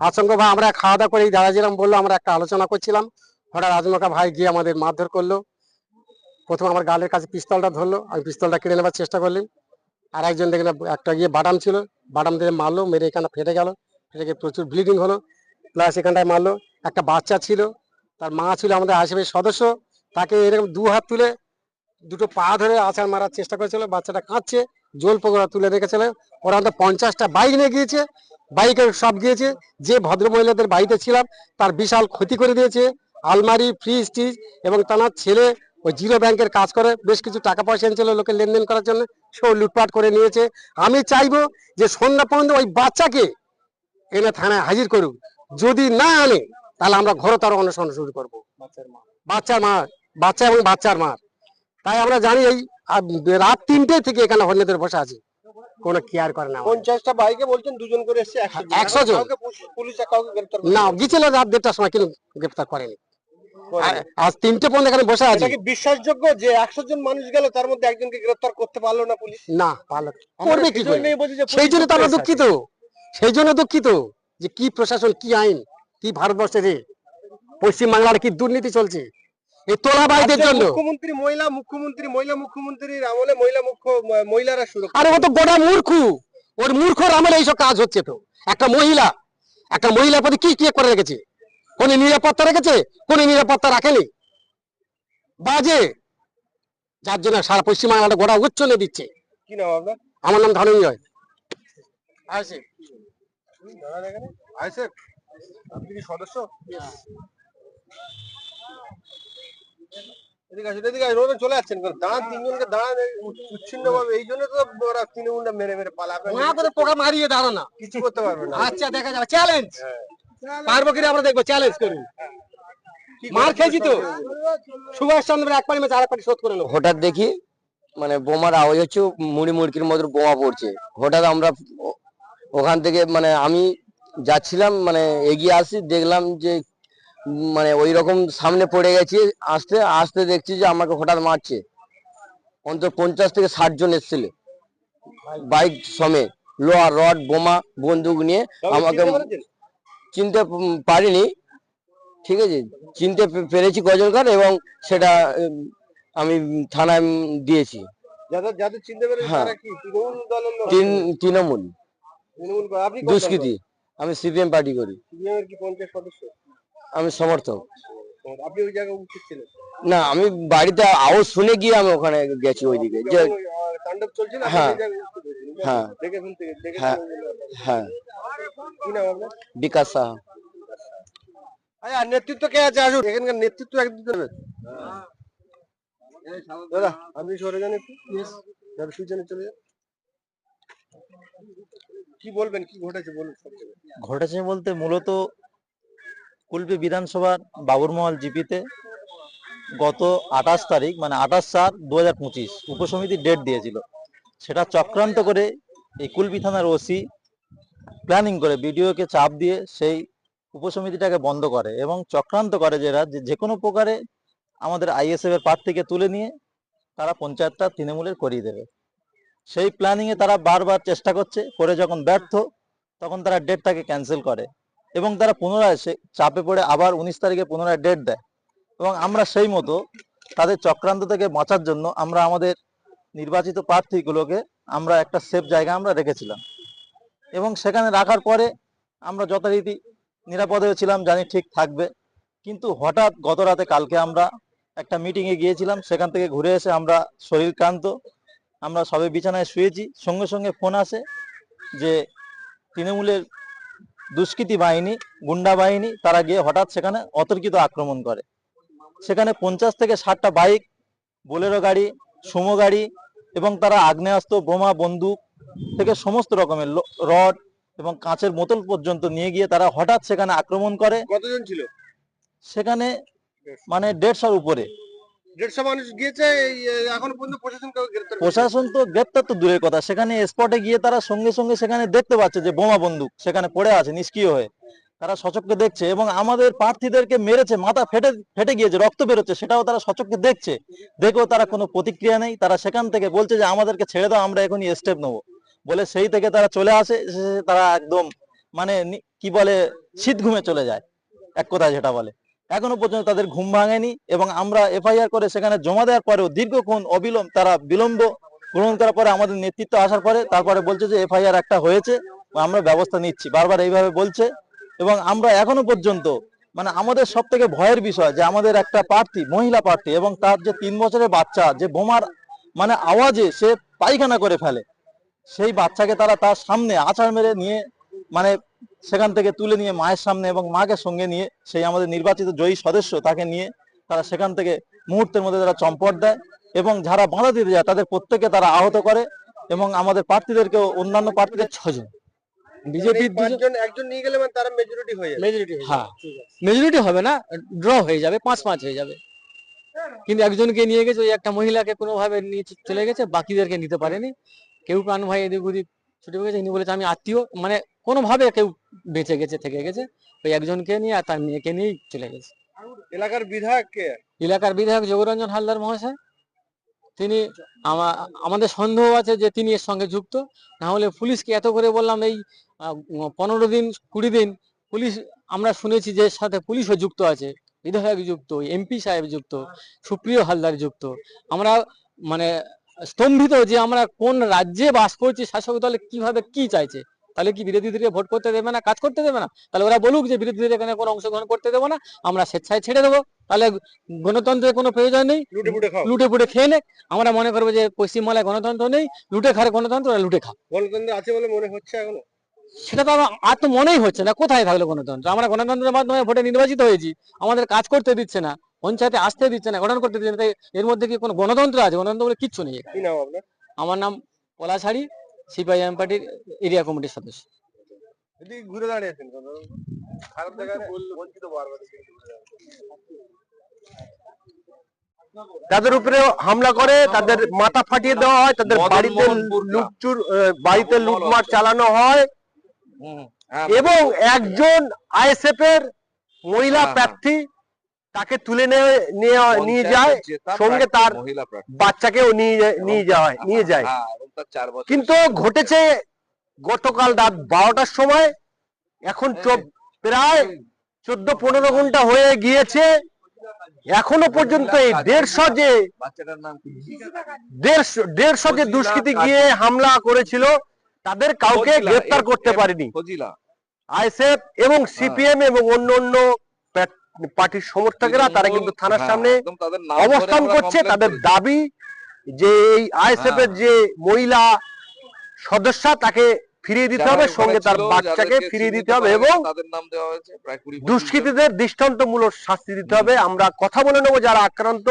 আতঙ্ক ভাই, আমরা খাওয়া দাওয়া করে এই দাঁড়াছিলাম বলল, আমরা একটা আলোচনা করছিলাম। হঠাৎ আজমকা ভাই গিয়ে আমাদের মারধর করল। প্রথম আমার গালের কাছে পিস্তলটা ধরলো। আমি পিস্তলটা কেড়ে নেবার চেষ্টা করলাম। আর একজন দেখলে একটা গিয়ে বাটাম ছিল। বাটাম দিয়ে মারলো, মেরে এখানে ফেটে গেল। ফেটে গিয়ে প্রচুর ব্লিডিং হলো। প্লাস এখানটায় মারলো। একটা বাচ্চা ছিল। তার মা ছিল আমাদের আশেপাশের সদস্য। তাকে এরকম দু হাত তুলে দুটো পা ধরে আছাড় মারার চেষ্টা করেছিল। বাচ্চাটা কাঁদছে, জল পকোড়া তুলে রেখেছিল। ওরা আমাদের পঞ্চাশটা বাইক নিয়ে গিয়েছে। বাইকের সব গিয়েছে যে ভদ্র মহিলাদের বাড়িতে ছিলাম তার বিশাল ক্ষতি করে দিয়েছে আলমারি ফ্রিজ টিজ এবং তার ছেলে ওই জিরো ব্যাংকের কাজ করে বেশ কিছু টাকা পয়সা এনেছিল লোকে লেনদেন করার জন্য সেও লুটপাট করে নিয়েছে। আমি চাইব যে সন্ধ্যা পর্যন্ত ওই বাচ্চাকে এনে থানায় হাজির করুক। যদি না আনে তাহলে আমরা ঘরতর অনুসরণ শুরু করব। বাচ্চার মা। বাচ্চা এবং বাচ্চার মা তাই আমরা জানি এই রাত তিনটে থেকে এখানে হন্যদের বসে আছে। কোনো কেয়ার করে না পঞ্চাশটা বাইকে বলছেন দুজন করে এসছে একশো জন। পুলিশ- কাউকে গ্রেপ্তার না গিয়েছিল রাত দেড়টার সময় কিন্তু গ্রেপ্তার করেনি। আজ তিনটে পর্যন্ত এখানে বসে আছে। বিশ্বাসযোগ্য যে একশো জন মানুষ গেল তার মধ্যে একজনকে গ্রেপ্তার করতে পারল না পুলিশ? না পারল করবে কি সেই জন্য তো আমরা দুঃখিত। সেই জন্য দুঃখিত যে কি প্রশাসন কি আইন কি ভারতবর্ষে রে পশ্চিম বাংলার কি দুর্নীতি চলছে। এই তোলাবাইদের রাজ্যের জন্য। মুখ্যমন্ত্রী মহিলা মুখ্যমন্ত্রী মহিলা মুখ্যমন্ত্রীর আমলে মহিলা মুখ্য মহিলারা সুরক্ষা আরে ও তো গোটা মূর্খু। ওর মূর্খর আমলে এইসব কাজ হচ্ছে তো। একটা মহিলা একটা মহিলার প্রতি কি কি করে রেখেছে? কোন নিরাপত্তা রেখেছে কোন নিরাপত্তা রাখেনি? বাজে। যার জন্য সারা পশ্চিম বাংলাটা গোটা উচ্চলে দিচ্ছে। কি নাম আপনার? আমার নাম ধনঞ্জয়। আছে দাঁড়ান আপনি কি সদস্য? এদিকে আসুন এদিকে আসুন ওরা চলে যাচ্ছেন দাঁড়ান তিনজনকে দাঁড়ান উচ্ছিন্ন ভাবে এই জন্য তো ওরা তৃণমূলটা মেরে মেরে পালা না করে পোকা মারিয়ে দাঁড়ো না। কিছু করতে পারবে না। আচ্ছা দেখা যাবে। চ্যালেঞ্জ। পারব কিনা আমরা দেখব চ্যালেঞ্জ করুন। মার খেয়েছি তো? সুভাষ চন্দ্র এক পানি মেছে আরেক পানি শোধ করে নেব। হঠাৎ দেখি মানে বোমার আওয়াজ হচ্ছে মুড়ি মুড়কির মতো বোমা পড়ছে। হঠাৎ আমরা ওখান থেকে মানে আমি যাচ্ছিলাম মানে এগিয়ে আসি দেখলাম যে মানে ওই রকম সামনে পড়ে গেছি আসতে আসতে দেখছি যে আমাকে হঠাৎ মারছে। অন্তত পঞ্চাশ থেকে ষাট জন এসেছিল। বাইক সমেত লোহা রড বোমা বন্দুক নিয়ে আমাকে চিনতে পারিনি। ঠিক আছে চিনতে পেরেছি কজনকার এবং সেটা আমি থানায় দিয়েছি। হ্যাঁ। তৃণমূল দুষ্কৃতি। আমি সিপিএম পার্টি করি। আমি সমর্থক। আপনি ওই জায়গায় উপস্থিত ছিলেন? না আমি বাড়িতে আওয়াজ শুনে গিয়ে আমি ওখানে গেছি ওইদিকে। যে তাণ্ডব চলছিল হ্যাঁ। হ্যাঁ। দেখে শুনতে হ্যাঁ। হ্যাঁ। কি নাম আপনার? বিকাশ সাহা। আচ্ছা নেতৃত্ব কে আছে? আসুন। এখানকার নেতৃত্ব একদিন দেবেন দাদা আপনি সরে যান একটু। দাদা পিছনে চলে যান। কি বলবেন কি ঘটেছে বলুন সব জায়গায়। ঘটেছে বলতে মূলত কুলপি বিধানসভার বাবুরমহল জিপিতে গত আঠাশ তারিখ মানে আঠাশ চার দু হাজার পঁচিশ উপসমিতি ডেট দিয়েছিল। সেটা চক্রান্ত করে এই কুলপি থানার ওসি প্ল্যানিং করে বিডিওকে চাপ দিয়ে সেই উপসমিতিটাকে বন্ধ করে এবং চক্রান্ত করে যেটা যে যে কোনো প্রকারে আমাদের আইএসএফ এর প্রার্থীকে তুলে নিয়ে তারা পঞ্চায়েতটা তৃণমূলের করিয়ে দেবে। সেই প্ল্যানিংয়ে তারা বারবার চেষ্টা করছে, করে যখন ব্যর্থ, তখন তারা ডেটটাকে ক্যান্সেল করে। এবং তারা পুনরায় সে চাপে পড়ে আবার উনিশ তারিখে পুনরায় ডেট দেয়। এবং আমরা সেই মতো তাদের চক্রান্ত থেকে বাঁচার জন্য আমরা আমাদের নির্বাচিত প্রার্থীগুলোকে আমরা একটা সেফ জায়গা আমরা রেখেছিলাম। এবং সেখানে রাখার পরে আমরা যথারীতি নিরাপদে ছিলাম, জানি ঠিক থাকবে। কিন্তু হঠাৎ গত রাতে কালকে আমরা একটা মিটিংয়ে গিয়েছিলাম, সেখান থেকে ঘুরে এসে আমরা শরীর ক্লান্ত, আমরা সবে বিছানায় শুয়েছি। সঙ্গে সঙ্গে ফোন আসে যে তৃণমূলের দুষ্কৃতী বাহিনী গুন্ডা বাহিনী তারা গিয়ে হঠাৎ সেখানে অতর্কিত আক্রমণ করে। সেখানে পঞ্চাশ থেকে ষাটটা বাইক বোলেরো গাড়ি সুমো গাড়ি এবং তারা আগ্নেয়াস্ত্র বোমা বন্দুক থেকে সমস্ত রকমের রড এবং কাঁচের বোতল পর্যন্ত নিয়ে গিয়ে তারা হঠাৎ সেখানে আক্রমণ করে। কতজন ছিল? সেখানে মানে দেড়শোর উপরে। এই, পর্যন্ত প্রশাসন প্রশাসন তো গ্রেপ্তার তো দূরের কথা। সেখানে স্পটে গিয়ে তারা সঙ্গে সঙ্গে সেখানে দেখতে পাচ্ছে যে বোমা বন্দুক সেখানে পড়ে আছে নিষ্ক্রিয় হয়ে। তারা সচক্ষে দেখছে এবং আমাদের প্রার্থীদেরকে মেরেছে মাথা ফেটে ফেটে গিয়েছে রক্ত বেরোচ্ছে সেটাও তারা সচক্ষে দেখছে। দেখেও তারা কোনো প্রতিক্রিয়া নেই। তারা সেখান থেকে বলছে যে আমাদেরকে ছেড়ে দাও আমরা এখনই স্টেপ নেব। বলে সেই থেকে তারা চলে আসে তারা একদম মানে কি বলে শীত ঘুমে চলে যায়। এক কথায় যেটা বলে। এখনও পর্যন্ত তাদের ঘুম ভাঙেনি এবং আমরা এফআইআর করে সেখানে জমা দেওয়ার পরেও দীর্ঘক্ষণ অবিলম্ব তারা বিলম্ব গ্রহণ করার পরে আমাদের নেতৃত্ব আসার পরে তারপরে বলছে যে এফআইআর একটা হয়েছে, আমরা ব্যবস্থা নিচ্ছি। বারবার এইভাবে বলছে এবং আমরা এখনও পর্যন্ত মানে আমাদের সব থেকে ভয়ের বিষয় যে আমাদের একটা প্রার্থী, মহিলা প্রার্থী এবং তার যে তিন বছরের বাচ্চা, যে বোমার মানে আওয়াজে সে পায়খানা করে ফেলে, সেই বাচ্চাকে তারা তার সামনে আছাড় মেরে নিয়ে মানে সেখান থেকে তুলে নিয়ে মায়ের সামনে এবং মাকে সঙ্গে নিয়ে সেই আমাদের নির্বাচিত জয়ী সদস্য তাকে নিয়ে তারা সেখান থেকে মুহূর্তের মধ্যে তারা চম্পট দেয় এবং যারা বাধা দিতে যায় তাদের প্রত্যেকে তারা আহত করে এবং আমাদের প্রার্থীদেরকেও অন্যান্য প্রার্থীদের ছজন বিজেপি একজন নিয়ে গেলে মানে তারা মেজরিটি হয়ে মেজরিটি হ্যাঁ মেজরিটি হবে না ড্র হয়ে যাবে পাঁচ পাঁচ হয়ে যাবে। কিন্তু একজনকে নিয়ে গেছে ওই একটা মহিলাকে কোনোভাবে নিয়ে চলে গেছে বাকিদেরকে নিতে পারেনি। কেউ প্রাণ ভাই এদিক ওদিক ছুটে গেছে ইনি বলেছে আমি আত্মীয়। মানে কোনোভাবে কেউ বেঁচে গেছে থেকে গেছে। ওই একজনকে নিয়ে আর তার মেয়েকে নিয়েই চলে গেছে। এলাকার বিধায়ক কে? এলাকার বিধায়ক যোগরঞ্জন হালদার মহাশয়। তিনি আমাদের সন্দেহ আছে যে তিনি এর সঙ্গে যুক্ত। না হলে পুলিশকে এত করে বললাম এই পনেরো দিন কুড়ি দিন পুলিশ আমরা শুনেছি যে এর সাথে পুলিশও যুক্ত আছে। বিধায়ক যুক্ত এমপি সাহেব যুক্ত সুপ্রিয় হালদার যুক্ত। আমরা মানে স্তম্ভিত যে আমরা কোন রাজ্যে বাস করছি শাসক দলে কীভাবে কি চাইছে? তাহলে কি বিরোধীদেরকে ভোট করতে দেবে না কাজ করতে দেবে না? তাহলে ওরা বলুক যে বিরোধীদের এখানে কোনো অংশগ্রহণ করতে দেবো না আমরা স্বেচ্ছায় ছেড়ে দেবো। তাহলে গণতন্ত্রের কোনো প্রয়োজন নেই। লুটে পুটে খেয়ে নে। আমরা মনে করব যে পশ্চিমবাংলায় গণতন্ত্র নেই লুটে খারে গণতন্ত্র ওরা লুটে খা গণতন্ত্র আছে বলে মনে হচ্ছে এখনও? সেটা তো আমার আর তো মনেই হচ্ছে না কোথায় থাকল গণতন্ত্র? আমরা গণতন্ত্রের মাধ্যমে ভোটে নির্বাচিত হয়েছি আমাদের কাজ করতে দিচ্ছে না পঞ্চায়েতে আসতে দিচ্ছে না গঠন করতে দিচ্ছে না তাই এর মধ্যে কি কোনো গণতন্ত্র আছে? গণতন্ত্র বলে কিচ্ছু নেই আমার নাম পলাশাড়ি। সিপিআইএম পার্টির এরিয়া কমিটির সদস্য। এদিকে ঘুরে দাঁড়িয়েছেন? খারাপ জায়গায় বলছি তো বারবার তাদের উপরে হামলা করে তাদের মাথা ফাটিয়ে দেওয়া হয় তাদের বাড়িতে লুটচুর বাড়িতে লুটমার চালানো হয়। হ্যাঁ, এবং একজন আইএসএফ এর মহিলা হ্যাঁ, হ্যাঁ। প্রার্থী তাকে তুলে নিয়ে যায় সঙ্গে তার। বাচ্চাকেও নিয়ে যাওয়া নিয়ে যায় হ্যাঁ, কিন্তু ঘটেছে গতকাল রাত বারোটার সময়। এখন প্রায় চোদ্দ পনেরো ঘণ্টা হয়ে গিয়েছে। এখনও পর্যন্ত এই দেড়শো যে দেড়শো যে দুষ্কৃতী গিয়ে হামলা করেছিল তাদের কাউকে গ্রেফতার করতে পারেনি। আইএসএফ এবং সিপিএম এবং অন্য অন্য পার্টির সমর্থকেরা তারা কিন্তু থানার হ্যাঁ, সামনে নাম ধরে অবস্থান করছে তাদের দাবি যে এই আইএসএফ এর হ্যাঁ। যে মহিলা সদস্য তাকে ফিরিয়ে দিতে হবে সঙ্গে তার বাচ্চাকে ফিরিয়ে দিতে হবে এবং। দুষ্কৃতীদের দৃষ্টান্তমূলক শাস্তি দিতে হবে আমরা কথা বলে নেব যারা আক্রান্ত